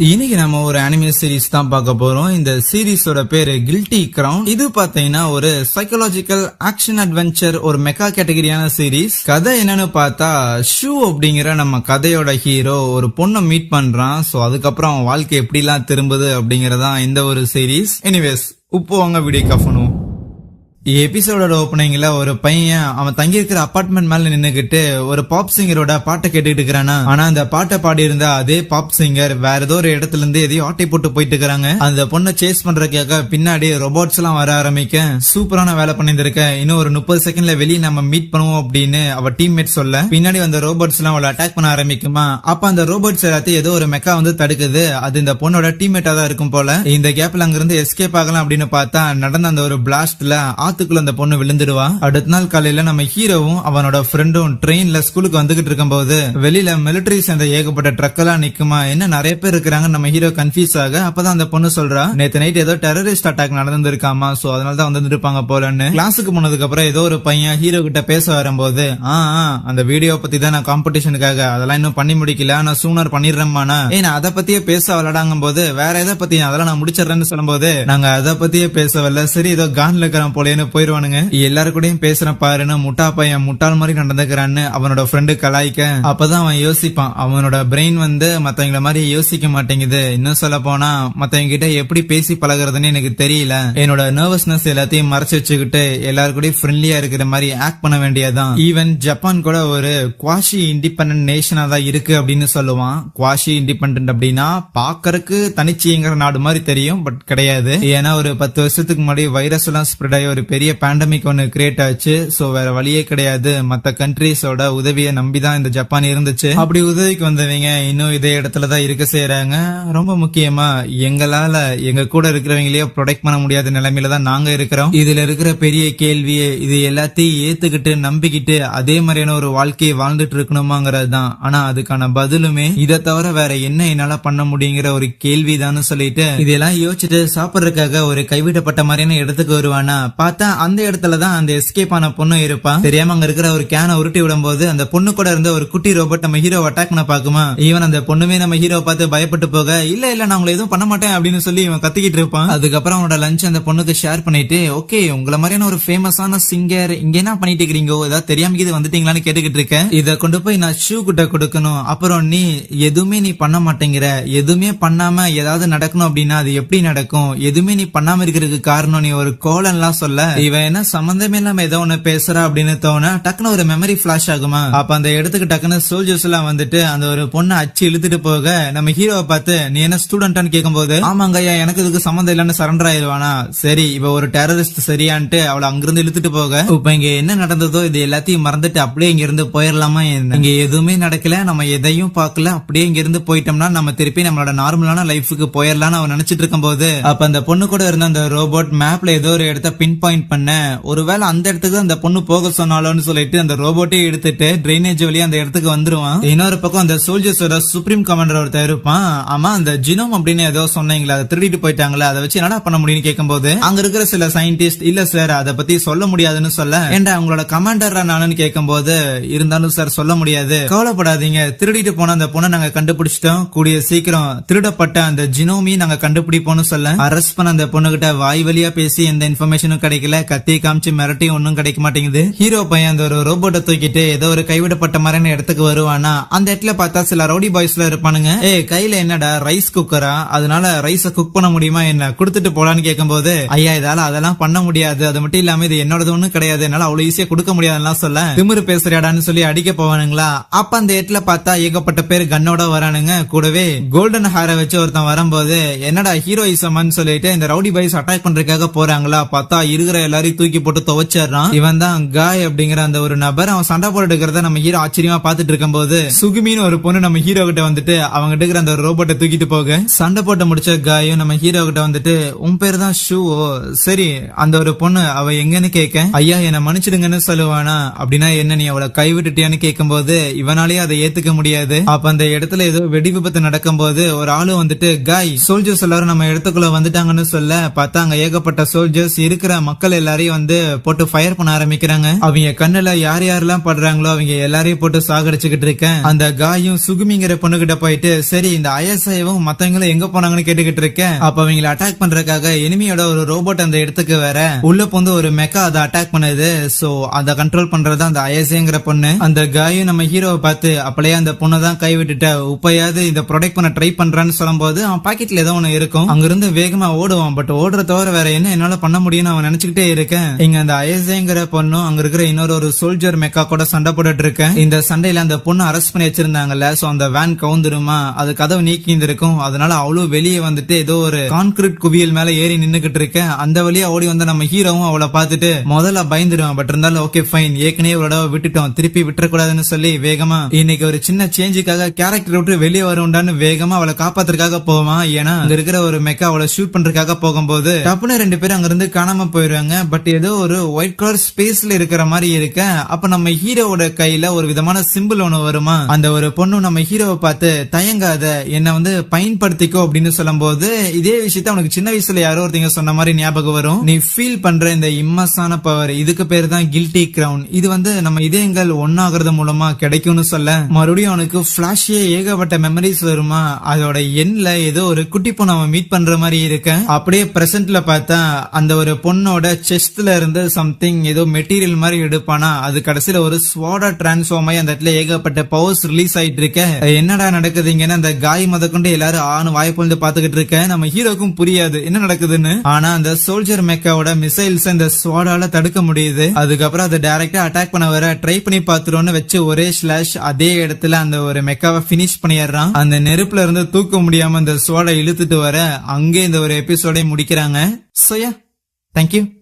இன்னைக்கு நம்ம ஒரு அனிமே சீரிஸ் தான் பார்க்க போறோம். இந்த சீரிஸோட பேரு கில்டி கிரவுன் இது பாத்தீங்கன்னா ஒரு சைக்கலாஜிக்கல் ஆக்ஷன் அட்வென்ச்சர் ஒரு மெக்கா கேட்டகரியான சீரிஸ் கதை என்னன்னு பார்த்தா ஷூ அப்படிங்கிற நம்ம கதையோட ஹீரோ ஒரு பொண்ணை மீட் பண்றான். சோ அதுக்கப்புறம் அவன் வாழ்க்கை எப்படிலாம் திரும்புது அப்படிங்கறதான் இந்த ஒரு சீரிஸ் எனிவேஸ் உப்பு வாங்க வீடியோ கஃபனும் எபிசோடோட ஓப்பனிங்ல ஒரு பையன் அவன் தங்கி இருக்கிற அபார்ட்மெண்ட் மேல நின்னுகிட்டு ஒரு பாப் சிங்கரோட பாட்டை கேட்டுட்டு இருக்கிறானா? ஆனா அந்த பாட்டை பாடி இருந்த அதே பாப் சிங்கர் வேற ஏதோ ஒரு இடத்துல இருந்து எதையும் ஆட்டை போட்டு போயிட்டு இருக்கிறாங்க. அந்த பொண்ணை சேஸ் பண்றதுக்காக பின்னாடி ரொபோட்ஸ் எல்லாம் வர ஆரம்பிக்க சூப்பரான வேலை பண்ணியிருக்க இன்னும் ஒரு முப்பது செகண்ட்ல வெளியே நம்ம மீட் பண்ணுவோம் அப்படின்னு அவ டீம்மேட் சொல்ல பின்னாடி வந்த ரோபோட்ஸ் எல்லாம் அவளை அட்டாக் பண்ண ஆரம்பிக்குமா? அப்ப அந்த ரோபோட்ஸ் எல்லாத்தையும் ஏதோ ஒரு மெக்கா வந்து தடுக்குது. அது இந்த பொண்ணோட டீம்மேட்டா தான் இருக்கும் போல. இந்த கேப்ல அங்கிருந்து எஸ்கேப் ஆகலாம் அப்படின்னு பார்த்தா நடந்த அந்த ஒரு பிளாஸ்ட்ல ஆத்துக்குள்ள அந்த பொண்ணு விழுந்துடுவா? அடுத்த நாள் காலையில நம்ம ஹீரோவும் அவனோட ஃப்ரெண்டும் ட்ரெயின்ல ஸ்கூலுக்கு வந்துகிட்டு இருக்கும் போது வெளியில மிலிட்டரி சேர்ந்த ஏகப்பட்ட ட்ரக் எல்லாம் நிக்குமா? என்ன நிறைய பேர் இருக்கிறாங்க நம்ம ஹீரோ கன்ஃபியூஸ் ஆக அப்பதான் அந்த பொண்ணு சொல்றா நேத்து நைட் ஏதோ டெரரிஸ்ட் அட்டாக் நடந்திருக்காமா சோ அதனால தான் வந்திருப்பாங்க போலன்னு கிளாஸுக்கு போனதுக்கு அப்புறம் ஏதோ ஒரு பையன் ஹீரோ கிட்ட பேச வரும்போது ஆ அந்த வீடியோ பத்தி தான் நான் காம்படிஷனுக்காக அதெல்லாம் இன்னும் பண்ணி முடிக்கல நான் சூனர் பண்ணிடுறேம்மாண்ணா. ஏய் நான் அதை பத்தியே பேச விளையாடாங்கும் போது வேற எதை பத்தி அதெல்லாம் நான் முடிச்சிடுறேன்னு சொல்லும்போது நாங்க அதை பத்தியே பேச வரல. சரி ஏதோ கான்ல இருக்கிறோம் போலேன்னு போயிருவானுங்க. எல்லாரு கூடயும் பேசுறேன் பாருன்னு முட்டா பையன் முட்டாள் மாதிரி நடந்துக்கிறான்னு அவனோட ஃப்ரெண்டு கலாய்க்க. அப்பதான் அவன் யோசிப்பான். அவனோட பிரெயின் வந்து மத்தவங்கள மாதிரி யோசிக்க மாட்டேங்குது. இன்னும் சொல்ல போனா மத்தவங்க கிட்ட எப்படி பேசி பழகுறதுன்னு எனக்கு தெரியல. என்னோட நர்வஸ்னஸ் எல்லாத்தையும் மறைச்சு வச்சுக்கிட்டு எல்லாரு கூட ஃப்ரெண்ட்லியா இருக்கிற மாதிரி ஆக்ட் பண்ண வேண்டியதுதான். ஈவன் ஜப்பான் கூட ஒரு குவாஷி இண்டிபெண்டன்ட் நேஷனா தான் இருக்கு அப்படின்னு சொல்லுவான். குவாஷி இண்டிபெண்டன்ட் அப்படின்னா பாக்கறதுக்கு தனிச்சிங்கிற நாடு மாதிரி தெரியும் பட் கிடையாது. ஏன்னா ஒரு பத்து வருஷத்துக்கு முன்னாடி வைரஸ் எல்லாம் ஸ்ப்ரெட் ஆகி ஒரு பெரிய பேண்டமிக் ஒன்னு கிரியேட் ஆச்சு. ஸோ வேற வழியே கிடையாது. மத்த கண்ட்ரீஸோட உதவியை நம்பி தான் இந்த ஜப்பான் இருந்துச்சு. அப்படி உதவிக்கு வந்தவங்க இன்னும் இதே இடத்துல தான் இருக்க செய்யறாங்க ரொம்ப முக்கியமா எங்களால எங்க கூட இருக்கிறவங்களையே ப்ரொடெக்ட் பண்ண முடியாத நிலைமையில தான் நாங்க இருக்கிறோம். இதுல இருக்கிற பெரிய கேள்வியே இது எல்லாத்தையும் ஏத்துக்கிட்டு நம்பிக்கிட்டு அதே மாதிரியான ஒரு வாழ்க்கையை வாழ்ந்துட்டு இருக்கணுமாங்கிறது தான். ஆனா அதுக்கான பதிலுமே இதை தவிர வேற என்ன என்னால பண்ண முடியுங்கிற ஒரு கேள்விதான்னு சொல்லிட்டு இதெல்லாம் யோசிச்சுட்டு சாப்பிடுறதுக்காக ஒரு கைவிடப்பட்ட மாதிரியான இடத்துக்கு வருவானா? பார்த்து அந்த இடத்துல தான் அந்த எஸ்கேப் ஆன பொண்ணு இருப்பான் தெரியாம அங்க இருக்கிற ஒரு கேனை உருட்டி விடும்போது அந்த பொண்ணு கூட இருந்த ஒரு குட்டி ரோபோட் நம்ம ஹீரோ அட்டாக் பண்ண பாக்குமா ஈவன் அந்த பொண்ணுமே நம்ம ஹீரோ பார்த்து பயப்பட்டு போக இல்ல இல்ல நான் உங்களை எதுவும் பண்ண மாட்டேன் அப்படின்னு சொல்லி இவன் கத்திக்கிட்டு இருப்பான். அதுக்கப்புறம் அவனோட லஞ்ச் அந்த பொண்ணுக்கு ஷேர் பண்ணிட்டு ஓகே உங்களை மாதிரியான ஒரு ஃபேமஸான சிங்கர் இங்க என்ன பண்ணிட்டு இருக்கீங்க ஏதாவது தெரியாம இது வந்துட்டீங்களான்னு கேட்டுக்கிட்டு இருக்கேன். இத கொண்டு போய் நான் ஷூ கிட்ட கொடுக்கணும். அப்புறம் நீ எதுவுமே நீ பண்ண மாட்டேங்கிற. எதுவுமே பண்ணாம ஏதாவது நடக்கணும் அப்படின்னா அது எப்படி நடக்கும்? எதுவுமே நீ பண்ணாம இருக்கிறதுக்கு காரணம் நீ ஒரு கோலன்லாம் சொல்ல. இவன் என்ன சம்பந்தமே இல்லாம ஏதோ ஒண்ணு பேசுறா அப்படின்னு தோண டக்குன்னு ஒரு மெமரி பிளாஷ் ஆகுமா? அப்ப அந்த இடத்துக்கு டக்குன்னு சோல்ஜர்ஸ் எல்லாம் வந்துட்டு அந்த ஒரு பொண்ணை அச்சு இழுத்துட்டு போக நம்ம ஹீரோவை பார்த்து நீ என்ன ஸ்டூடெண்டான்னு கேட்கும்போது ஆமாங்க ஐயா எனக்கு இதுக்கு சம்மந்தம் இல்லைன்னு சரண்டர் ஆயிடுவானா சரி இவ ஒரு டெரரிஸ்ட் சரியான்ட்டு அவளை அங்கிருந்து இழுத்துட்டு போக. இப்ப இங்க என்ன நடந்ததோ இது எல்லாத்தையும் மறந்துட்டு அப்படியே இங்க இருந்து போயிடலாமா இங்க எதுவுமே நடக்கல நம்ம எதையும் பார்க்கல அப்படியே இங்க இருந்து போயிட்டோம்னா நம்ம திருப்பி நம்மளோட நார்மலான லைஃபுக்கு போயிடலாம்னு அவன் நினைச்சிட்டு இருக்கும்போது அப்ப அந்த பொண்ணு கூட இருந்த அந்த ரோபோட் மேப்ல ஏதோ ஒரு இடத்த பின் பாயிண்ட் பண்ண ஒருவேளை அந்த இடத்துக்கு அந்த பொண்ணு போக சொன்னாலோன்னு சொல்லிட்டு அந்த ரோபோட்டே எடுத்துட்டு ட்ரைனேஜ் வழியா அந்த இடத்துக்கு வந்துருவான். இன்னொரு பக்கம் அந்த சோல்ஜர்ஸோட சுப்ரீம் கமாண்டர் ஒருத்தர் இருப்பான். ஆமா அந்த ஜினோம் அப்படின்னு ஏதோ சொன்னீங்களா அதை திருடிட்டு போயிட்டாங்களா அதை வச்சு என்னடா பண்ண முடியும்னு கேட்கும்போது அங்க இருக்கிற சில சயின்டிஸ்ட் இல்ல சார் அதை பத்தி சொல்ல முடியாதுன்னு சொல்ல ஏண்டா உங்களோட கமாண்டர் நானுன்னு கேட்கும்போது இருந்தாலும் சார் சொல்ல முடியாது. கவலைப்படாதீங்க திருடிட்டு போன அந்த பொண்ணை நாங்க கண்டுபிடிச்சிட்டோம். கூடிய சீக்கிரம் திருடப்பட்ட அந்த ஜினோமி நாங்க கண்டுபிடிப்போம்னு சொல்ல அரெஸ்ட் பண்ண அந்த பொண்ணுகிட்ட வாய் வழியா பேசி எந்த இன்ஃபர்மேஷனும் கிடைக்கல. கத்தி காமிச்சு மிரட்டி ஒன்னும் கிடைக்க மாட்டேங்குது. ஹீரோ பையன் அந்த ஒரு ரோபோட்டை தூக்கிட்டு ஏதோ ஒரு கைவிடப்பட்ட மாதிரியான இடத்துக்கு வருவானா? அந்த இடத்துல பார்த்தா சில ரவுடி பாய்ஸ்ல இருப்பானுங்க. ஏ கையில என்னடா ரைஸ் குக்கரா அதனால ரைஸ குக் பண்ண முடியுமா என்ன? கொடுத்துட்டு போலான்னு கேட்கும்போது ஐயா இதால அதெல்லாம் பண்ண முடியாது. அது மட்டும் இல்லாம இது என்னோடது ஒண்ணும் கிடையாது. என்னால அவ்வளவு ஈஸியா கொடுக்க முடியாதுலாம் சொல்ல. திமிரு பேசுறியாடான்னு சொல்லி அடிக்க போவானுங்களா? அப்ப அந்த இடத்துல பார்த்தா ஏகப்பட்ட பேர் கண்ணோட வரானுங்க. கூடவே கோல்டன் ஹேரை வச்சு ஒருத்தன் வரும்போது என்னடா ஹீரோயிசம்னு சொல்லிட்டு இந்த ரவுடி பாய்ஸ் அட்டாக் பண்றதுக்காக போறாங்களா? பார்த்தா இருக்கிற எல்லாரையும் தூக்கி போட்டு துவைச்சிடுறான். இவன் தான் காய் அப்படிங்கிற அந்த ஒரு நபர் அவன் சண்டை போட்டு இருக்கிறத நம்ம ஹீரோ ஆச்சரியமா பாத்துட்டு இருக்கும்போது சுகுமின்னு ஒரு பொண்ணு நம்ம ஹீரோ கிட்ட வந்துட்டு அவங்க இருக்கிற அந்த ரோபோட்டை தூக்கிட்டு போக. சண்டை போட்டு முடிச்ச காயும் நம்ம ஹீரோ கிட்ட வந்துட்டு உன் பேர் தான் ஷூ சரி அந்த ஒரு பொண்ணு அவ எங்கன்னு கேட்க ஐயா என்ன மன்னிச்சிடுங்கன்னு சொல்லுவானா? அப்படின்னா என்ன நீ அவளை கைவிட்டுட்டியான்னு கேட்கும்போது இவனாலேயே அதை ஏத்துக்க முடியாது. அப்ப அந்த இடத்துல ஏதோ வெடி விபத்து நடக்கும் போது ஒரு ஆளு வந்துட்டு காய் சோல்ஜர்ஸ் எல்லாரும் நம்ம இடத்துக்குள்ள வந்துட்டாங்கன்னு சொல்ல பார்த்தா அங்க ஏகப்பட்ட சோல்ஜர்ஸ் இருக்கிற மக்கள் மக்கள் எல்லாரையும் வந்து போட்டு ஃபயர் பண்ண ஆரம்பிக்கிறாங்க. அவங்க கண்ணுல யார் யாரெல்லாம் படுறாங்களோ அவங்க எல்லாரையும் போட்டு சாகடிச்சுக்கிட்டு இருக்கேன். அந்த காயும் சுகுமிங்கிற பொண்ணுகிட்ட போயிட்டு சரி இந்த ஐஎஸ்ஐவும் மத்தவங்களும் எங்க போனாங்கன்னு கேட்டுக்கிட்டு இருக்கேன். அப்ப அவங்களை அட்டாக் பண்றதுக்காக எனிமியோட ஒரு ரோபோட் அந்த இடத்துக்கு வேற. உள்ள வந்து ஒரு மெக்கா அதை அட்டாக் பண்ணுது. சோ அதை கண்ட்ரோல் பண்றது அந்த ஐஎஸ்ஐங்கிற பொண்ணு. அந்த காயும் நம்ம ஹீரோவை பார்த்து அப்படியே அந்த பொண்ணை தான் கைவிட்டுட்ட. உப்பையாவது இந்த ப்ரொடெக்ட் பண்ண ட்ரை பண்றான்னு சொல்லும்போது அவன் பாக்கெட்ல ஏதோ ஒண்ணு இருக்கும். அங்கிருந்து வேகமா ஓடுவான். பட் ஓடுற தவிர வேற என்ன என்னால பண்ண முடியும்னு அவன் நினைச்சு நினைச்சுக்கிட்டே இருக்கேன். இங்க அந்த அயசேங்கிற பொண்ணும் அங்க இருக்கிற இன்னொரு ஒரு சோல்ஜர் மெக்கா கூட சண்டை போட்டுட்டு இருக்கேன். இந்த சண்டையில அந்த பொண்ணு அரெஸ்ட் பண்ணி வச்சிருந்தாங்கல்ல சோ அந்த வேன் கவுந்துருமா? அது கதவு நீக்கிந்திருக்கும் அதனால அவளும் வெளியே வந்துட்டு ஏதோ ஒரு கான்கிரீட் குவியல் மேல ஏறி நின்னுகிட்டு இருக்கேன். அந்த வழியா ஓடி வந்த நம்ம ஹீரோவும் அவளை பார்த்துட்டு முதல்ல பயந்துருவான் பட் இருந்தாலும் ஓகே ஃபைன் ஏற்கனவே ஒரு தடவை விட்டுட்டோம். திருப்பி விட்டுறக்கூடாதுன்னு சொல்லி வேகமா இன்னைக்கு ஒரு சின்ன சேஞ்சுக்காக கேரக்டர் விட்டு வெளியே வரும்டான்னு வேகமா அவளை காப்பாத்துறதுக்காக போவான். ஏன்னா அங்க இருக்கிற ஒரு மெக்கா அவளை ஷூட் பண்றதுக்காக போகும்போது டப்புன்னு ரெண்டு பேரும் அங்க இருந்து காணாம போயிருவாங்க பட் ஏதோ ஒரு ஒயிட் கலர் ஸ்பேஸ்ல இருக்கிற மாதிரி இருக்க. அப்ப நம்ம ஹீரோவோட கையில ஒரு விதமான சிம்பிள் ஒண்ணு வருமா? அந்த ஒரு பொண்ணு நம்ம ஹீரோவை பார்த்து தயங்காத என்ன வந்து பயன்படுத்திக்கோ அப்படின்னு சொல்லும் போது இதே விஷயத்த உனக்கு சின்ன வயசுல யாரோ ஒருத்தங்க சொன்ன மாதிரி ஞாபகம் வரும். நீ ஃபீல் பண்ற இந்த இம்மஸான பவர் இதுக்கு பேர் தான் கில்டி கிரவுன் இது வந்து நம்ம இதயங்கள் ஒன்னாகிறது மூலமா கிடைக்கும்னு சொல்ல மறுபடியும் அவனுக்கு பிளாஷே ஏகப்பட்ட மெமரிஸ் வருமா? அதோட எண்ல ஏதோ ஒரு குட்டி பொண்ணு அவன் மீட் பண்ற மாதிரி இருக்க. அப்படியே பிரசன்ட்ல பார்த்தா அந்த ஒரு பொண்ணோட செஸ்ட்ல இருந்து சம்திங் ஏதோ மெட்டீரியல் மாதிரி எடுப்பானா? அது கடைசியில ஒரு ஸ்வாடா டிரான்ஸ்ஃபார்ம் ஆகி அந்த இடத்துல ஏகப்பட்ட பவர்ஸ் ரிலீஸ் ஆயிட்டு இருக்க. என்னடா நடக்குதுங்கன்னு அந்த காய் முதற்கொண்டு எல்லாரும் ஆணு வாய்ப்பு பாத்துக்கிட்டு இருக்க. நம்ம ஹீரோக்கும் புரியாது. என்ன நடக்குதுன்னு? ஆனா அந்த சோல்ஜர் மெக்காவோட மிசைல்ஸ் இந்த ஸ்வாடால தடுக்க முடியுது. அதுக்கப்புறம் அதை டைரக்டா அட்டாக் பண்ண வர ட்ரை பண்ணி பாத்துருவோம்னு வச்சு ஒரே ஸ்லாஷ் அதே இடத்துல அந்த ஒரு மெக்காவை பினிஷ் பண்ணிடுறான். அந்த நெருப்புல இருந்து தூக்க முடியாம அந்த ஸ்வாடை இழுத்துட்டு வர அங்கே இந்த ஒரு எபிசோடை முடிக்கிறாங்க. Soya thank you